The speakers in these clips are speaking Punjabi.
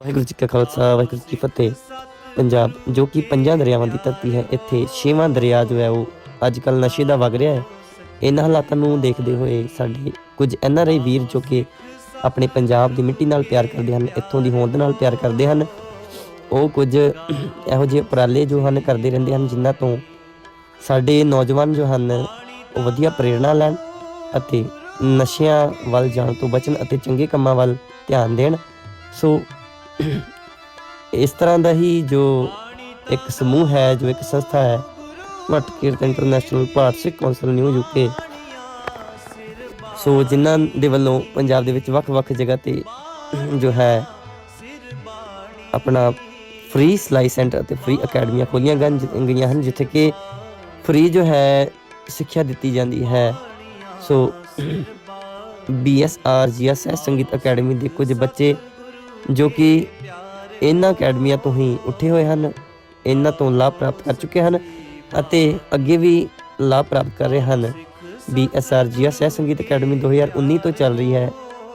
ਵਾਹਿਗੁਰੂ ਜੀ ਕਾ ਖਾਲਸਾ, ਵਾਹਿਗੁਰੂ ਜੀ ਕੀ ਫਤਿਹ। ਪੰਜਾਬ, ਜੋ ਕਿ ਪੰਜਾਂ ਦਰਿਆਵਾਂ ਦੀ ਧਰਤੀ ਹੈ, ਇੱਥੇ ਛੇਵਾਂ ਦਰਿਆ ਜੋ ਹੈ, ਉਹ ਅੱਜ ਕੱਲ ਨਸ਼ੇ ਦਾ ਵਗ ਰਿਹਾ ਹੈ। ਇਹਨਾਂ ਹਾਲਾਤਾਂ ਨੂੰ ਦੇਖਦੇ ਹੋਏ ਸਾਡੇ ਕੁਝ ਐਨਆਰਆਈ ਵੀਰ ਜੋ ਕਿ ਆਪਣੇ ਪੰਜਾਬ ਦੀ ਮਿੱਟੀ ਨਾਲ ਪਿਆਰ ਕਰਦੇ ਹਨ, ਇੱਥੋਂ ਦੀ ਹੋਂਦ ਨਾਲ ਪਿਆਰ ਕਰਦੇ ਹਨ, ਉਹ ਕੁਝ ਇਹੋ ਜਿਹੇ ਉਪਰਾਲੇ ਜੋ ਹਨ, ਕਰਦੇ ਰਹਿੰਦੇ ਹਨ, ਜਿਨ੍ਹਾਂ ਤੋਂ ਸਾਡੇ ਨੌਜਵਾਨ ਜੋ ਹਨ, ਉਹ ਵਧੀਆ ਪ੍ਰੇਰਣਾ ਲੈਣ ਅਤੇ ਨਸ਼ਿਆਂ ਵੱਲ ਜਾਣ ਤੋਂ ਬਚਣ ਅਤੇ ਚੰਗੇ ਕੰਮਾਂ ਵੱਲ ਧਿਆਨ ਦੇਣ। ਸੋ ਇਸ ਤਰ੍ਹਾਂ ਦਾ ਹੀ ਜੋ ਇੱਕ ਸਮੂਹ ਹੈ, ਜੋ ਇੱਕ ਸੰਸਥਾ ਹੈ Bhatt Kirat International Bharat Sikh Council new UK ਸੋ ਜਿਨ੍ਹਾਂ ਦੇ ਵੱਲੋਂ ਪੰਜਾਬ ਦੇ ਵਿੱਚ ਵੱਖ-ਵੱਖ ਜਗ੍ਹਾ ਤੇ ਜੋ ਹੈ, ਆਪਣਾ ਫ੍ਰੀ ਸਲਾਈ ਸੈਂਟਰ ਅਤੇ ਫ੍ਰੀ ਅਕੈਡਮੀਆਂ ਖੋਲੀਆਂ ਗਈਆਂ ਗਈਆਂ ਹਨ, ਜਿੱਥੇ ਕਿ ਫ੍ਰੀ ਜੋ ਹੈ, ਸਿੱਖਿਆ ਦਿੱਤੀ ਜਾਂਦੀ ਹੈ। ਸੋ ਬੀਐਸਆਰ ਜੀਐਸਐਸ ਸੰਗੀਤ ਅਕੈਡਮੀ ਦੇ ਕੁਝ ਬੱਚੇ ਜੋ ਕਿ ਇਹਨਾਂ ਅਕੈਡਮੀਆਂ ਤੋਂ ਹੀ ਉੱਠੇ ਹੋਏ ਹਨ, ਇਹਨਾਂ ਤੋਂ ਲਾਭ ਪ੍ਰਾਪਤ ਕਰ ਚੁੱਕੇ ਹਨ ਅਤੇ ਅੱਗੇ ਵੀ ਲਾਭ ਪ੍ਰਾਪਤ ਕਰ ਰਹੇ ਹਨ। ਬੀਐਸਆਰ ਜੀਐਸਐਸ ਸੰਗੀਤ ਅਕੈਡਮੀ 2019 ਤੋਂ ਚੱਲ ਰਹੀ ਹੈ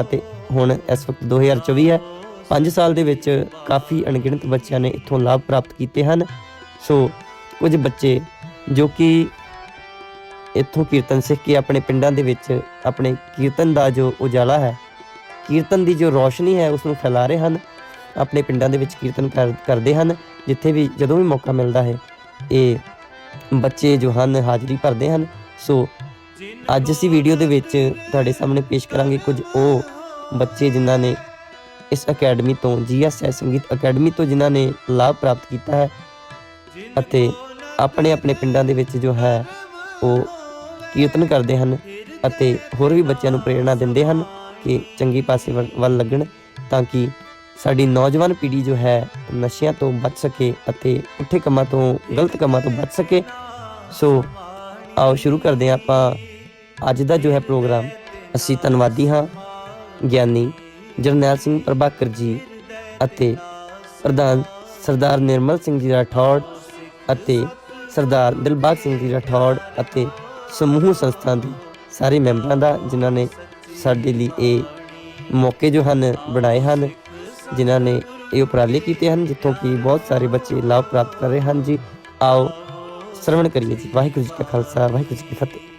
ਅਤੇ ਹੁਣ ਇਸ ਵਕਤ 2024 ਹੈ। 5 ਸਾਲ ਦੇ ਵਿੱਚ ਕਾਫੀ ਅਣਗਿਣਤ ਬੱਚਿਆਂ ਨੇ ਇੱਥੋਂ ਲਾਭ ਪ੍ਰਾਪਤ ਕੀਤੇ ਹਨ। ਸੋ ਕੁਝ ਬੱਚੇ ਜੋ ਕਿ ਇੱਥੋਂ ਕੀਰਤਨ ਸਿੱਖ ਕੇ ਆਪਣੇ ਪਿੰਡਾਂ ਦੇ ਵਿੱਚ ਆਪਣੇ ਕੀਰਤਨ ਦਾ ਜੋ ਉਜਾਲਾ ਹੈ ਕੀਰਤਨ ਦੀ ਜੋ ਰੋਸ਼ਨੀ ਹੈ ਉਸ ਨੂੰ ਫੈਲਾ ਰਹੇ ਹਨ, ਆਪਣੇ ਪਿੰਡਾਂ ਦੇ ਵਿੱਚ ਕੀਰਤਨ ਕਰ- ਕਰਦੇ ਹਨ, ਜਿੱਥੇ ਵੀ ਜਦੋਂ ਵੀ ਮੌਕਾ ਮਿਲਦਾ ਹੈ, ਇਹ ਬੱਚੇ ਜੋ ਹਨ, ਹਾਜ਼ਰੀ ਭਰਦੇ ਹਨ। ਸੋ ਅੱਜ ਅਸੀਂ ਵੀਡੀਓ ਦੇ ਵਿੱਚ ਤੁਹਾਡੇ ਸਾਹਮਣੇ ਪੇਸ਼ ਕਰਾਂਗੇ ਕੁਝ ਉਹ ਬੱਚੇ ਜਿਨ੍ਹਾਂ ਨੇ ਇਸ ਅਕੈਡਮੀ ਤੋਂ ਜੀਐਸਐਸ ਸੰਗੀਤ ਅਕੈਡਮੀ ਤੋਂ ਜਿਨ੍ਹਾਂ ਨੇ ਲਾਭ ਪ੍ਰਾਪਤ ਕੀਤਾ ਹੈ ਅਤੇ ਆਪਣੇ ਆਪਣੇ ਪਿੰਡਾਂ ਦੇ ਵਿੱਚ ਜੋ ਹੈ, ਉਹ ਕੀਰਤਨ ਕਰਦੇ ਹਨ ਅਤੇ ਹੋਰ ਵੀ ਬੱਚਿਆਂ ਨੂੰ ਪ੍ਰੇਰਣਾ ਦਿੰਦੇ ਹਨ। ਕਿ ਚੰਗੀ ਪਾਸੇ ਵੱਲ ਵੱਲ ਲੱਗਣ ਤਾਂ ਕਿ ਸਾਡੀ ਨੌਜਵਾਨ ਪੀੜ੍ਹੀ ਜੋ ਹੈ ਨਸ਼ਿਆਂ ਤੋਂ ਬਚ ਸਕੇ ਅਤੇ ਪੁੱਠੇ ਕੰਮਾਂ ਤੋਂ, ਗਲਤ ਕੰਮਾਂ ਤੋਂ ਬਚ ਸਕੇ। ਸੋ ਆਓ ਸ਼ੁਰੂ ਕਰਦੇ ਹਾਂ ਆਪਾਂ ਅੱਜ ਦਾ ਜੋ ਹੈ ਪ੍ਰੋਗਰਾਮ। ਅਸੀਂ ਧੰਨਵਾਦੀ ਹਾਂ ਗਿਆਨੀ ਜਰਨੈਲ ਸਿੰਘ ਪ੍ਰਭਾਕਰ ਜੀ ਅਤੇ ਪ੍ਰਧਾਨ ਸਰਦਾਰ ਨਿਰਮਲ ਸਿੰਘ ਜੀ ਰਾਠੌੜ ਅਤੇ ਸਰਦਾਰ ਦਿਲਬਾਗ ਸਿੰਘ ਜੀ ਰਾਠੌੜ ਅਤੇ ਸਮੂਹ ਸੰਸਥਾ ਦੇ ਸਾਰੇ ਮੈਂਬਰਾਂ ਦਾ, ਜਿਨ੍ਹਾਂ ਨੇ ਸਾਡੇ ਲਈ ਇਹ ਮੌਕੇ ਜੋ ਹਨ ਬਣਾਏ ਹਨ, ਜਿਨ੍ਹਾਂ ਨੇ ਇਹ ਉਪਰਾਲੇ ਕੀਤੇ ਹਨ, ਜਿੱਥੋਂ ਕਿ ਬਹੁਤ ਸਾਰੇ ਬੱਚੇ ਲਾਭ ਪ੍ਰਾਪਤ ਕਰ ਰਹੇ ਹਨ। ਜੀ, ਆਓ ਸਰਵਣ ਕਰੀਏ ਜੀ। ਵਾਹਿਗੁਰੂ ਜੀ ਕਾ ਖਾਲਸਾ, ਵਾਹਿਗੁਰੂ ਜੀ ਕੀ ਫਤਿਹ।